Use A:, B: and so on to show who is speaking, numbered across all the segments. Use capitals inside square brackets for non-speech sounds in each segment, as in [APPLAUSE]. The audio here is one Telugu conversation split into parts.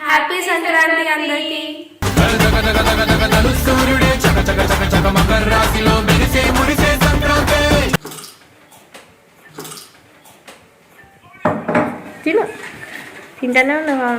A: హ్యాపీ సంక్రాంతి అందరికి.
B: సూర్యుడే చక చక చక చక మకర రాశిలో మెరిసే మురిసే సంక్రాంతి
A: తిను. తింటానే ఉన్నావా?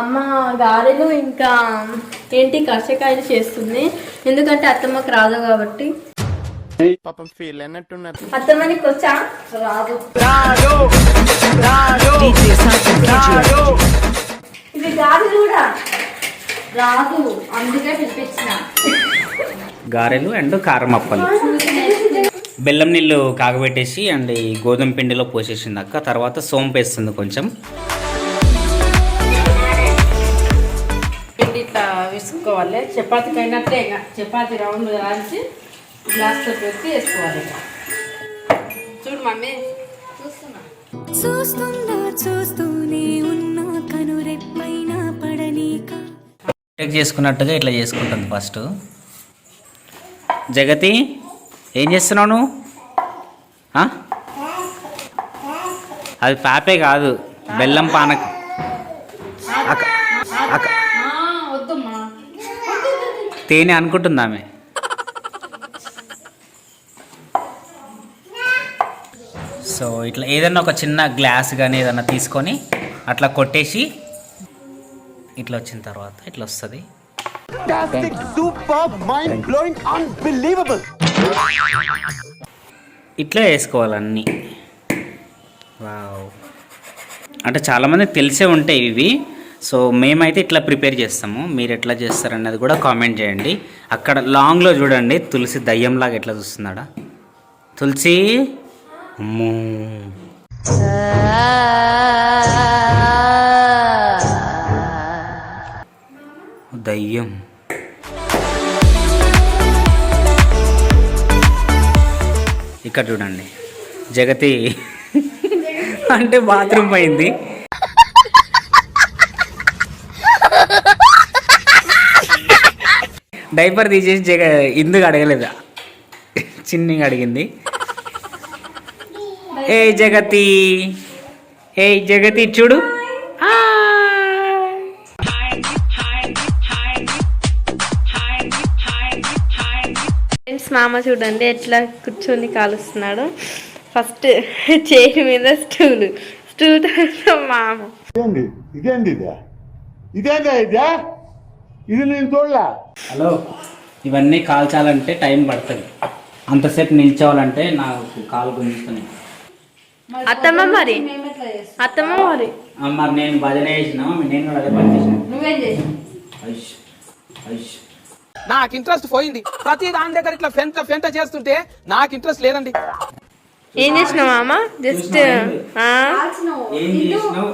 A: అమ్మ గారెలు ఇంకా ఏంటి కర్షకాయలు చేస్తుంది. ఎందుకంటే అత్తమ్మకి రాదు కాబట్టి.
C: పాపం ఫీల్ అన్నట్టున్నారు
A: అత్తమ్మనికి వచ్చా రాదు. ఇది గారెలు కూడా. రాదు. అందుకే పిలిపించిన
D: గారెలు అండ్ కారం అప్పలు బెల్లం నీళ్ళు కాగబెట్టేసి అండ్ ఈ గోధుమ పిండిలో పోసేసింది అక్క. తర్వాత సోంపు వేస్తుంది కొంచెం.
E: ఇట్లా విసుకోవాలి. చపాతీకి అయినట్టే ఇక చపాతీ రౌండ్ కాల్చి గ్లాస్తో పెట్టి వేసుకోవాలి ఇక. చూడు మమ్మీ. చూస్తున్నా?
F: చూస్తున్నా చూస్తూనే ఉన్నా కనురెప్పైన పడనీక
D: టెక్ చేసుకున్నట్టుగా ఇట్లా చేసుకుంటుంది ఫస్ట్. జగతి ఏం చేస్తున్నావు నువ్వు? అది పాపే కాదు బెల్లం పానక అక్క అక్క
E: ఆ, వద్దమ్మా
D: తేనె అనుకుంటుంది ఆమె సో ఇట్లా ఏదైనా ఒక చిన్న గ్లాస్ కానీ ఏదైనా తీసుకొని అట్లా కొట్టేసి ఇట్లా వచ్చిన తర్వాత ఇట్లా వస్తుంది. ఇట్లా వేసుకోవాలి అన్నీ వావ్ అంటే చాలామంది తెలిసే ఉంటాయి ఇవి. సో మేమైతే ఇట్లా ప్రిపేర్ చేస్తాము. మీరు ఎట్లా చేస్తారన్నది కూడా కామెంట్ చేయండి. అక్కడ లాంగ్లో చూడండి. తులసి దయ్యంలాగా ఎట్లా చూస్తున్నాడా? తులసి? అమ్మో. దయ్యం. ఇక్కడ చూడండి. జగతి అంటే బాత్రూమ్ పోయింది. డైపర్ తీసేసి జగ ఇందుకు అడగలేదు? చిన్నగా అడిగింది. ఏ జగతి ఏ జగతి చూడు.
A: ఫ్రెండ్స్ మామ చూడండి ఎట్లా కూర్చొని కాలుస్తున్నాడు. ఫస్ట్ చైర్ మీద స్టూల్ స్టూల్ తర్వాత మామ.
G: ఇదేంది? ఇదేంది ఇదే? ఇదేందా ఇదే? ఇది నేను చూడలే.
D: హలో ఇవన్నీ కాల్చాలంటే టైం పడుతుంది. అంతసేపు నిల్చోవాలంటే నాకు కాలు
A: అత్తమ్మ మరి? అత్తమ్మ మరి?
D: ఆ, మరి నేను భజన చేసిన నేను కూడా అదే పని చేసిన.
E: నువ్వేం చేసి
D: ఐష్ ఐష్.
H: నాకు ఇంట్రెస్ట్ పోయింది. ప్రతి దాని దగ్గర ఇట్లా ఫెంట ఫెంట చేస్తుంటే నాకు ఇంట్రెస్ట్ లేదండి.
A: ఏం చేసినావు మామ? జస్ట్
D: ఏం చేసినావు?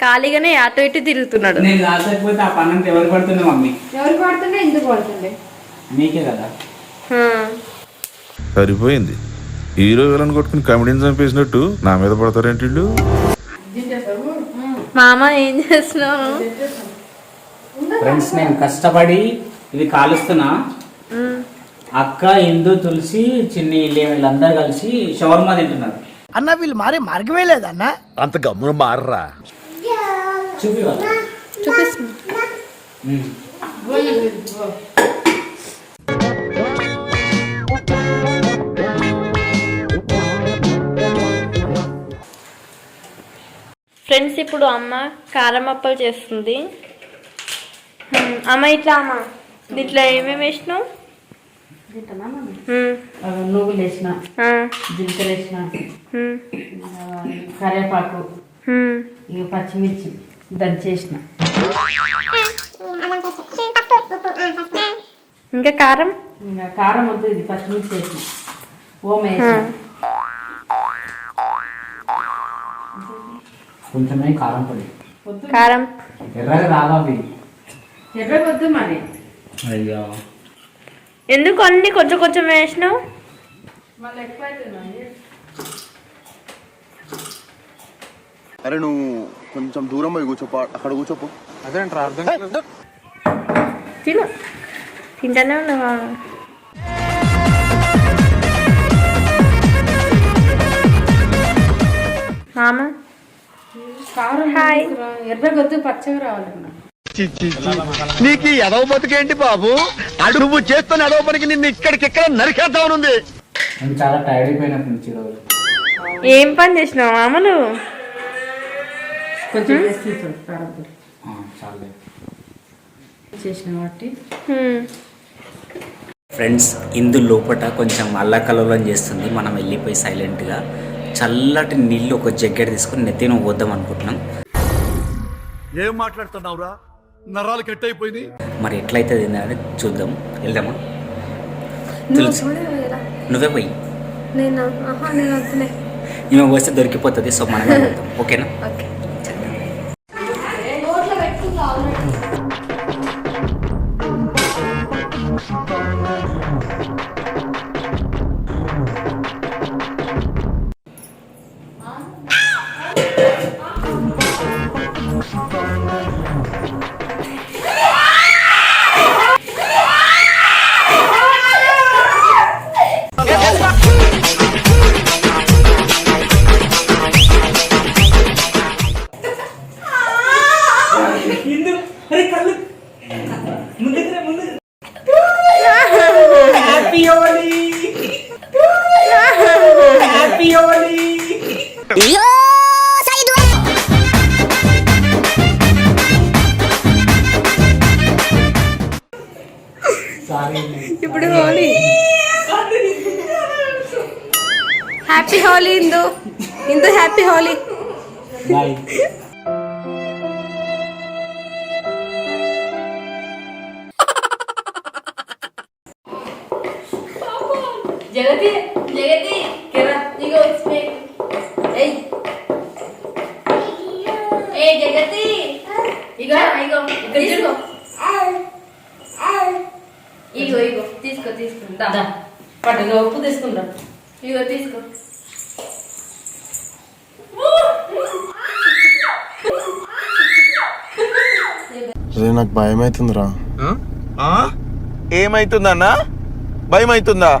A: ఖాళీగానే అటు ఇటు తిరుగుతున్నాడు?
D: నేను రాకపోతే ఆ పని అంతా ఎవరు పడుతుంది మమ్మీ?
E: ఎవరు పడుతుండే ఎందుకు పడుతుండే?
D: నీకే కదా.
I: సరిపోయింది. హీరో విలన్ కొట్టుకుని కమెడీని చంపేసినట్టు నా మీద పడతారేంటి
A: మామ ఏం చేస్తున్నావు?
D: ఫ్రెండ్స్ నేను కష్టపడి ఇది కాలుస్తున్నా. అక్క ఇందు తులసి చిన్ని వీళ్ళు- వీళ్ళందరూ కలిసి షవర్మా తింటున్నారు.
H: అన్న వీళ్ళు మారే మార్గమే లేదన్న.
C: అంత గమ్మున మారరా.
D: చూపి
A: చూపిస్తున్నా ఫ్రెండ్స్ ఇప్పుడు అమ్మ కారం అప్పలు చేస్తుంది. హ్మ్, అమ్మ ఇట్లా అమ్మ. దీంట్లో ఏమేమి వేసినావు?
E: నువ్వులు వేసిన. జీలకర్ర వేసిన. కరివేపాకు. ఇక పచ్చిమిర్చి. దంచేసిన
A: ఇంకా కారం?
E: ఇంకా కారం వద్దు ఇది పచ్చిమిర్చి వేసిన ఓమ వేసిన.
D: కొంచెమే కారం పొడి.
E: వద్దు.
A: కారం.
D: ఎర్రగా రావాలి.
E: ఎర్ర వద్దు మరి.
D: అయ్యో.
A: ఎందుకు అన్ని కొంచెం కొంచెం వేసినావు?
E: మళ్ళీ ఎక్కువ అవుతుంది
C: అరే నువ్వు కొంచెం దూరం పోయి కూర్చోపో అక్కడ కూర్చోపో.
H: అదేంట్రా అర్థం కాలేదు.
A: తిను. తింటానే ఉన్నావా? మామ?
E: కారం
A: హాయ్.
E: ఎర్ర గొద్దు పచ్చగా రావాలన్నా.
C: నీకు ఎదవ బతుకేంటి బాబు? అడు నువ్వు చేస్తున్న ఎదవ పనికి నిన్ను ఇక్కడికిక్కడ నరికేద్దామనుంది.
D: నేను చాలా టైర్డ్ అయిపోయినప్పటి నుంచి ఈరోజు.
A: ఏం పని చేసినావు మామలు
E: కొంచెం వేసి చూడు కారం పొడి
D: చాలు.
E: చేసిన వాటి.
A: హ్మ్.
D: ఫ్రెండ్స్ ఇందు లోపట కొంచెం అల్లకల్లోలం చేస్తుంది. మనం వెళ్ళిపోయి సైలెంట్గా చల్లటి నీళ్ళు ఒక జగ్గెడ తీసుకుని నెత్తిన పోద్దాం అనుకుంటున్నాం.
C: ఏం మాట్లాడుతున్నావురా? నరాలు కట్ అయిపోయింది
D: మరి ఎట్లయితే అని చూద్దాం. వెళ్దామా? తెలుసు. నువ్వే పోయి. ఈమె వస్తే దొరికిపోతుంది సో మనమే [LAUGHS] పోతాం. ఓకేనా?
A: ఓకే. ఇప్పుడు ఇందు హ్యాపీ హోలీ
E: జగతి జగతి కెరా ఇగో ఏయ్ ఏ జగతి ఇగో ఇగో ఇక్కడ తీసుకో ఇగో ఇగో తీసుకో తీసుకో దా పట్టు ఇగో ఉప్పు తీసుకుంటా ఇగో తీసుకో
C: నాకు భయం అవుతుందిరా ఏమైతుందన్నా? భయం అవుతుందా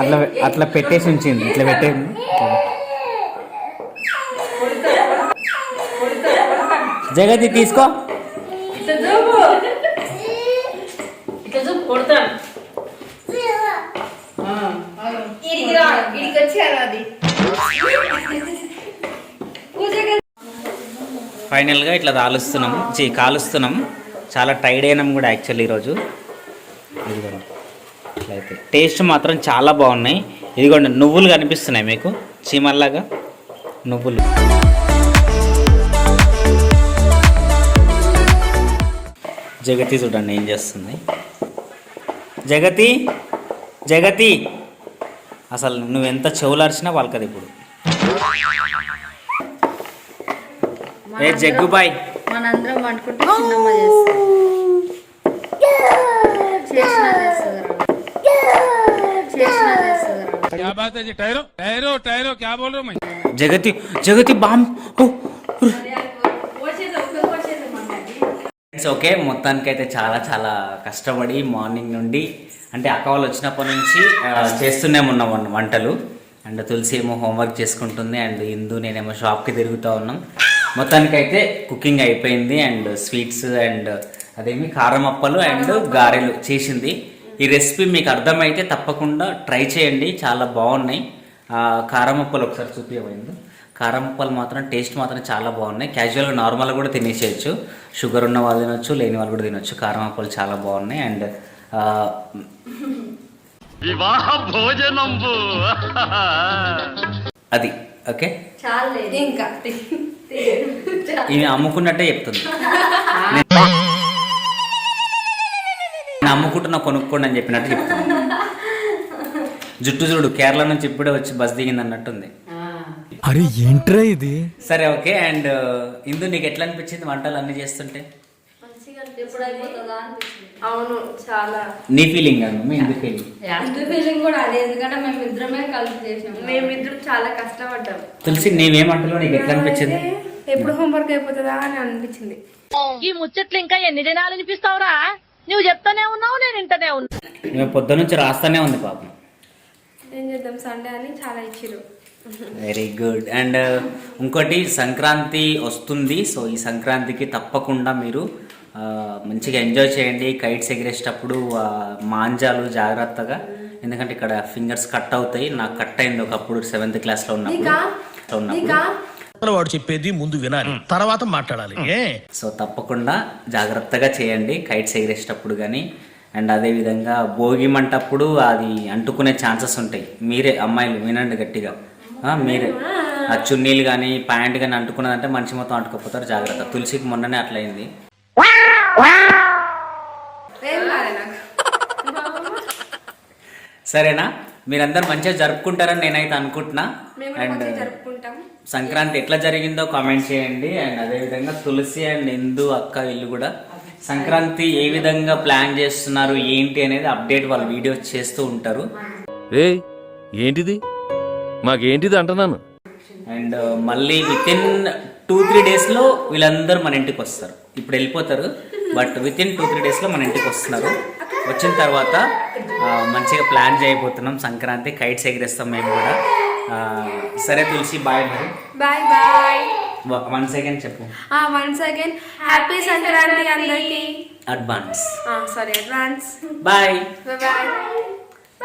D: అట్లా అట్లా పెట్టేసి ఉంచింది ఇట్లా పెట్టేది జగతి తీసుకో
E: ఇట్లా చూపు ఇట్లా చూపు కొడతాను ఆ, ఆగు.
A: ఇడికి వచ్చారు అది
D: ఫైనల్గా ఇట్లా కాలుస్తున్నాము చీ కాలుస్తున్నాం చాలా టైర్డ్ అయినాం కూడా యాక్చువల్లీ ఈరోజు. ఇదిగోండి. ఇట్లా అయితే. టేస్ట్ మాత్రం చాలా బాగున్నాయి. ఇదిగోండి నువ్వులు కనిపిస్తున్నాయి మీకు. చీమల్లాగా నువ్వులు. జగతి చూడండి ఏం చేస్తుంది? జగతి జగతి. అసలు నువ్వు ఎంత చెవులరిచినా పలకదు ఇప్పుడు. ఏ జగ్గుబాయ్.
A: మనందరం
D: జగతి జగతి బామ్. ఓకే మొత్తానికైతే చాలా చాలా కష్టపడి మార్నింగ్ నుండి అంటే అక్క వాళ్ళు వచ్చినప్పటి నుంచి చేస్తూనే ఉన్నాం వంటలు. అండ్ తులసి ఏమో హోంవర్క్ చేసుకుంటుంది. అండ్ ఇందు నేనేమో షాప్కి తిరుగుతూ ఉన్నాం. మొత్తానికైతే కుకింగ్ అయిపోయింది. అండ్ స్వీట్స్ అండ్ అదేమి కారం అప్పలు అండ్ గారెలు చేసింది. ఈ రెసిపీ మీకు అర్థమైతే తప్పకుండా ట్రై చేయండి. చాలా బాగున్నాయి. కారం అప్పలు ఒకసారి చూపించబోయింది కారం ఉప్పలు మాత్రం టేస్ట్ మాత్రం చాలా బాగున్నాయి. క్యాజువల్గా నార్మల్గా కూడా తినేసేయచ్చు. షుగర్ ఉన్న వాళ్ళు తినొచ్చు లేని వాళ్ళు కూడా తినొచ్చు. కారం ఉప్పలు చాలా బాగున్నాయి. అండ్
C: వివాహ భోజనంబు
D: అది ఓకే?
A: ఇంకా.
D: ఈమె అమ్ముకున్నట్టే చెప్తుంది. [LAUGHS] నేను అమ్ముకుంటున్నా కొనుక్కోండి అని చెప్పినట్టు చెప్తుంది. జుట్టు చూడు కేరళ నుంచి ఇప్పుడే వచ్చి బస్ దిగింది అన్నట్టుంది.
J: అరే ఏంట్రా ఇది?
D: సరే ఓకే. అండ్ ఇందు నీకు ఎట్లా అనిపించింది వంటలు అన్ని చేస్తుంటే?
B: అవును చాలా.
D: నీ ఫీలింగ్ కాదు మీ ఇందు ఫీలింగ్
B: ఇంటి ఫీలింగ్ కూడా అదే ఎందుకంటే మేము ఇద్దరమే కలిసి చేసినాం. మేమిద్దరం చాలా కష్టపడ్డాం.
D: తెలిసి నీవేం వంటలో నీకు ఎట్లా అనిపించింది?
B: ఎప్పుడు హోంవర్క్ అయిపోతుందా అని అనిపించింది.
K: ఈ ముచ్చట్లు ఇంకా ఎన్ని దినాలు అనిపిస్తావురా నువ్వు చెప్తానే ఉన్నావు నేను ఇంటనే ఉన్నా.
D: మేము పొద్దు నుంచి రాస్తానే ఉంది పాపం.
B: ఏం చేద్దాం సండే అని చాలా ఇచ్చిరు
D: వెరీ గుడ్ అండ్ ఇంకోటి సంక్రాంతి వస్తుంది. సో ఈ సంక్రాంతికి తప్పకుండా మీరు మంచిగా ఎంజాయ్ చేయండి. కైట్స్ ఎగిరేసేటప్పుడు మాంజాలు జాగ్రత్తగా. ఎందుకంటే ఇక్కడ ఫింగర్స్ కట్ అవుతాయి. నాకు కట్ అయింది ఒకప్పుడు సెవెంత్ క్లాస్లో ఉన్నప్పుడు. ఉన్నప్పుడు.
I: వాడు చెప్పేది ముందు వినాలి. తర్వాత మాట్లాడాలి. ఏ?
D: సో తప్పకుండా జాగ్రత్తగా చేయండి. కైట్స్ ఎగిరేసేటప్పుడు కానీ అండ్ అదేవిధంగా భోగి మంటప్పుడు అది అంటుకునే ఛాన్సెస్ ఉంటాయి. మీరే అమ్మాయిలు వినండి గట్టిగా. ఆ, మీరే. ఆ చున్నీలు కానీ ప్యాంట్ కానీ అంటుకున్నదంటే మనిషి మొత్తం అంటుకోపోతారు. జాగ్రత్త. తులసికి మొన్ననే అట్లయింది. సరేనా? మీరందరూ మంచిగా జరుపుకుంటారని నేనైతే అనుకుంటున్నా. అండ్ సంక్రాంతి ఎట్లా జరిగిందో కామెంట్ చేయండి. అండ్ అదేవిధంగా తులసి అండ్ ఇందు అక్క వీళ్ళు కూడా. సంక్రాంతి ఏ విధంగా ప్లాన్ చేస్తున్నారు ఏంటి అనేది అప్డేట్ వాళ్ళు వీడియోస్ చేస్తూ ఉంటారు.
J: ఏ ఏంటిది? మాకేంటిది అంటున్నాను?
D: అండ్ మళ్ళీ విత్ ఇన్ టూ త్రీ డేస్లో వీళ్ళందరూ మన ఇంటికి వస్తారు. ఇప్పుడు వెళ్ళిపోతారు but with in two three డేస్లో మన ఇంటికి వస్తున్నారు. వచ్చిన తర్వాత మంచిగా ప్లాన్ చేయబోతున్నాం. సంక్రాంతి కైట్స్ ఎగిరేస్తాం మేము కూడా. సరే తులసి బాయ్ మరి.
B: Bye bye.
D: వన్ సెకండ్ చెప్పు.
B: వన్స్ అగైన్ హ్యాపీ సంక్రాంతి అందరికి.
D: Advance
B: sorry advance
D: bye.
B: Bye